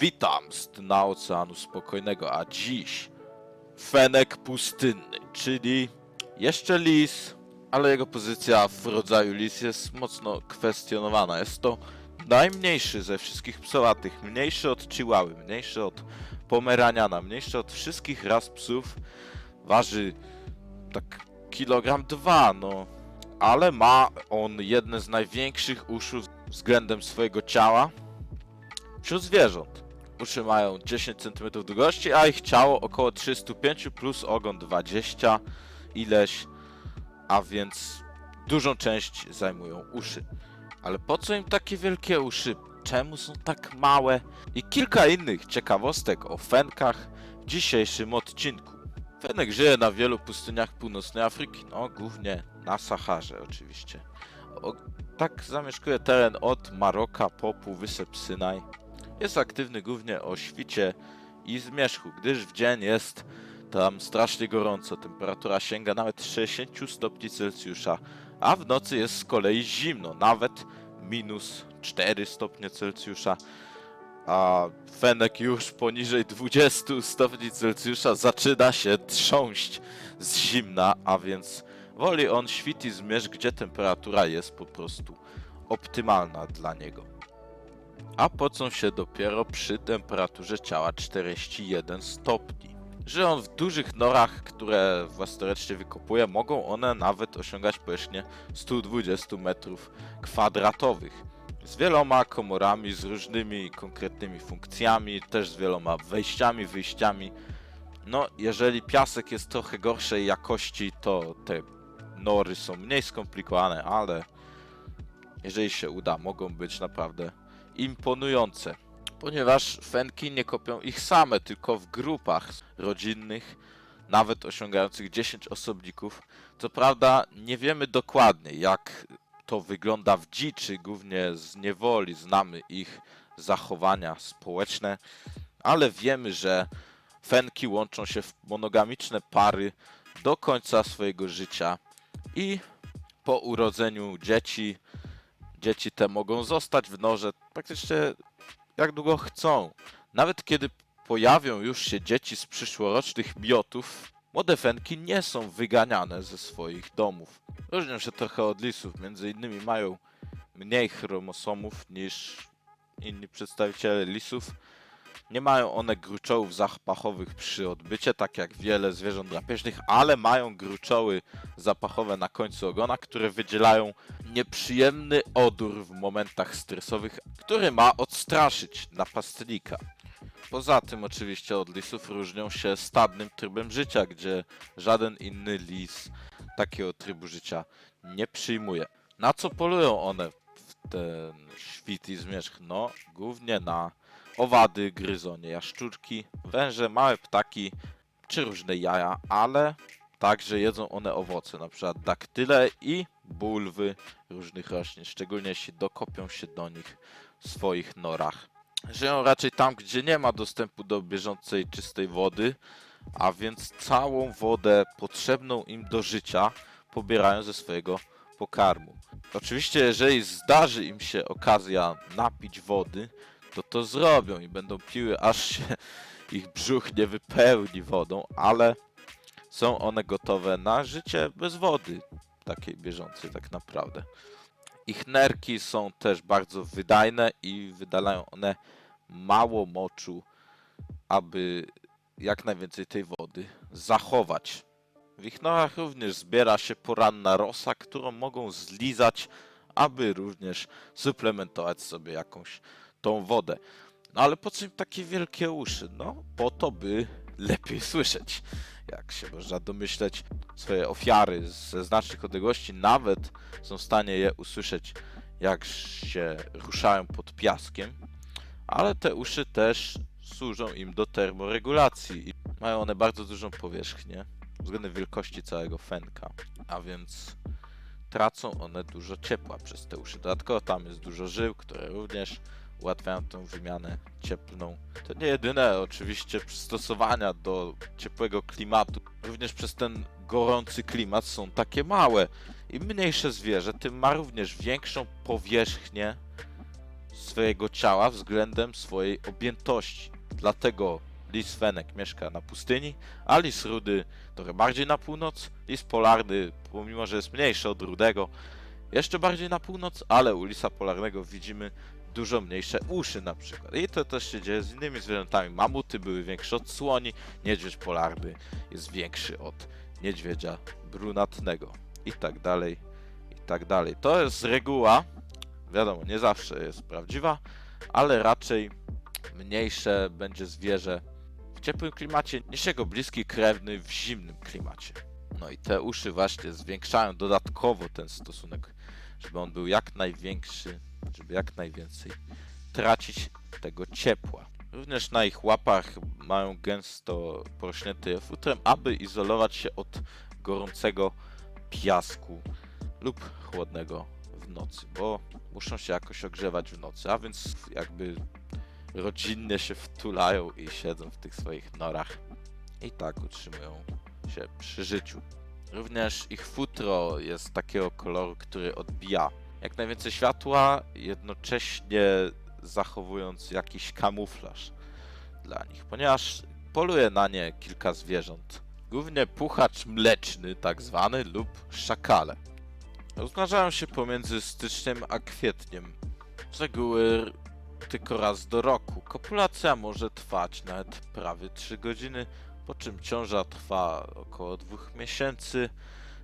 Witam z dna Oceanu Spokojnego, a dziś Fenek Pustynny, czyli jeszcze lis, ale jego pozycja w rodzaju lis jest mocno kwestionowana. Jest to najmniejszy ze wszystkich psowatych, mniejszy od Chihuahy, mniejszy od Pomeraniana, mniejszy od wszystkich ras psów. Waży tak kilogram dwa, no. Ale ma on jedne z największych uszu względem swojego ciała wśród zwierząt. Uszy mają 10 cm długości, a ich ciało około 305 plus ogon 20 ileś, a więc dużą część zajmują uszy. Ale po co im takie wielkie uszy? Czemu są tak małe? I kilka innych ciekawostek o fenkach w dzisiejszym odcinku. Fenek żyje na wielu pustyniach północnej Afryki, no głównie na Saharze oczywiście. O, tak zamieszkuje teren od Maroka po Półwysep Synaj. Jest aktywny głównie o świcie i zmierzchu, gdyż w dzień jest tam strasznie gorąco. Temperatura sięga nawet 60 stopni Celsjusza, a w nocy jest z kolei zimno, nawet minus 4 stopnie Celsjusza. A Fenek już poniżej 20 stopni Celsjusza zaczyna się trząść z zimna, a więc woli on świt i zmierzch, gdzie temperatura jest po prostu optymalna dla niego a pocą się dopiero przy temperaturze ciała 41 stopni. Żyją on w dużych norach, które własnoręcznie wykopuje, mogą one nawet osiągać powierzchnię 120 metrów kwadratowych. Z wieloma komorami, z różnymi konkretnymi funkcjami, też z wieloma wejściami, wyjściami. No, jeżeli piasek jest trochę gorszej jakości, to te nory są mniej skomplikowane, ale jeżeli się uda, mogą być naprawdę imponujące, ponieważ fenki nie kopią ich same, tylko w grupach rodzinnych, nawet osiągających 10 osobników. Co prawda nie wiemy dokładnie, jak to wygląda w dziczy, głównie z niewoli znamy ich zachowania społeczne, ale wiemy, że fenki łączą się w monogamiczne pary do końca swojego życia i po urodzeniu dzieci dzieci te mogą zostać w norze praktycznie jak długo chcą. Nawet kiedy pojawią już się dzieci z przyszłorocznych biotów, młode fenki nie są wyganiane ze swoich domów. Różnią się trochę od lisów, między innymi mają mniej chromosomów niż inni przedstawiciele lisów. Nie mają one gruczołów zapachowych przy odbycie, tak jak wiele zwierząt drapieżnych, ale mają gruczoły zapachowe na końcu ogona, które wydzielają nieprzyjemny odór w momentach stresowych, który ma odstraszyć napastnika. Poza tym oczywiście od lisów różnią się stadnym trybem życia, gdzie żaden inny lis takiego trybu życia nie przyjmuje. Na co polują one w ten świt i zmierzch? No, głównie na owady, gryzonie, jaszczurki, węże, małe ptaki czy różne jaja, ale także jedzą one owoce, przykład daktyle i bulwy różnych roślin, szczególnie jeśli dokopią się do nich w swoich norach. Żyją raczej tam, gdzie nie ma dostępu do bieżącej, czystej wody, a więc całą wodę potrzebną im do życia pobierają ze swojego pokarmu. Oczywiście, jeżeli zdarzy im się okazja napić wody, to to zrobią i będą piły, aż się ich brzuch nie wypełni wodą, ale są one gotowe na życie bez wody, takiej bieżącej tak naprawdę. Ich nerki są też bardzo wydajne i wydalają one mało moczu, aby jak najwięcej tej wody zachować. W ich norach również zbiera się poranna rosa, którą mogą zlizać, aby również suplementować sobie jakąś tą wodę. No ale po co im takie wielkie uszy? No po to, by lepiej słyszeć. Jak się można domyśleć, swoje ofiary ze znacznych odległości nawet są w stanie je usłyszeć, jak się ruszają pod piaskiem. Ale te uszy też służą im do termoregulacji mają one bardzo dużą powierzchnię względem wielkości całego fenka, a więc tracą one dużo ciepła przez te uszy. Dodatkowo tam jest dużo żył, które również ułatwiają tę wymianę cieplną. To nie jedyne oczywiście przystosowania do ciepłego klimatu. Również przez ten gorący klimat są takie małe. Im mniejsze zwierzę, tym ma również większą powierzchnię swojego ciała względem swojej objętości. Dlatego lis fenek mieszka na pustyni, a lis rudy trochę bardziej na północ, lis polarny, pomimo że jest mniejszy od rudego, jeszcze bardziej na północ, ale u lisa polarnego widzimy dużo mniejsze uszy na przykład. I to też się dzieje z innymi zwierzętami. Mamuty były większe od słoni, niedźwiedź polarny jest większy od niedźwiedzia brunatnego i tak dalej, i tak dalej. To jest reguła, wiadomo, nie zawsze jest prawdziwa, ale raczej mniejsze będzie zwierzę w ciepłym klimacie niż jego bliski krewny w zimnym klimacie. No i te uszy właśnie zwiększają dodatkowo ten stosunek, żeby on był jak największy, żeby jak najwięcej tracić tego ciepła. Również na ich łapach mają gęsto porośnięty futrem, aby izolować się od gorącego piasku lub chłodnego w nocy, bo muszą się jakoś ogrzewać w nocy, a więc jakby rodzinnie się wtulają i siedzą w tych swoich norach i tak utrzymują się przy życiu. Również ich futro jest takiego koloru, który odbija jak najwięcej światła, jednocześnie zachowując jakiś kamuflaż dla nich, ponieważ poluje na nie kilka zwierząt. Głównie puchacz mleczny, tak zwany, lub szakale. Rozmnażają się pomiędzy styczniem a kwietniem. Z reguły tylko raz do roku. Kopulacja może trwać nawet prawie 3 godziny, po czym ciąża trwa około 2 miesięcy.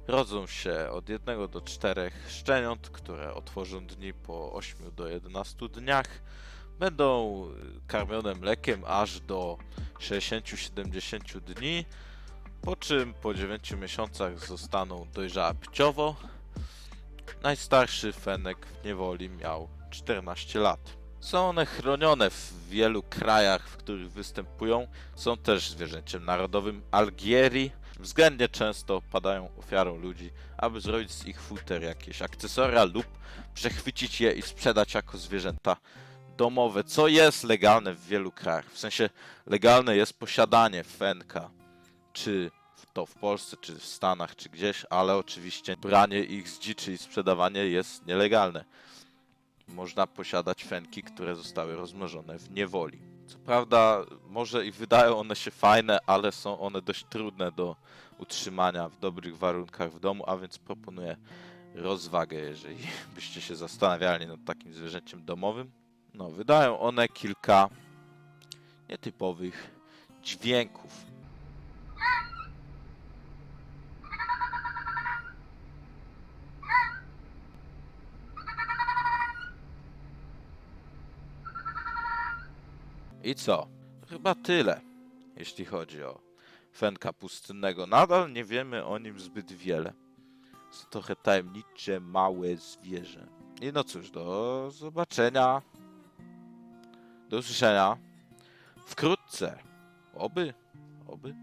Rodzą się od 1 do 4 szczeniąt, które otworzą dni po 8 do 11 dniach. Będą karmione mlekiem aż do 60-70 dni, po czym po 9 miesiącach zostaną dojrzałe płciowo. Najstarszy fenek w niewoli miał 14 lat. Są one chronione w wielu krajach, w których występują. Są też zwierzęciem narodowym Algierii. Względnie często padają ofiarą ludzi, aby zrobić z ich futer jakieś akcesoria lub przechwycić je i sprzedać jako zwierzęta domowe, co jest legalne w wielu krajach. W sensie legalne jest posiadanie fenka, czy to w Polsce, czy w Stanach, czy gdzieś, ale oczywiście branie ich z dziczy i sprzedawanie jest nielegalne można posiadać fenki, które zostały rozmnożone w niewoli. Co prawda, może i wydają one się fajne, ale są one dość trudne do utrzymania w dobrych warunkach w domu, a więc proponuję rozwagę, jeżeli byście się zastanawiali nad takim zwierzęciem domowym. No, wydają one kilka nietypowych dźwięków. I co? Chyba tyle, jeśli chodzi o fenka pustynnego. Nadal nie wiemy o nim zbyt wiele. Jest to trochę tajemnicze, małe zwierzę. I no cóż, do zobaczenia. Do usłyszenia. Wkrótce. Oby. Oby.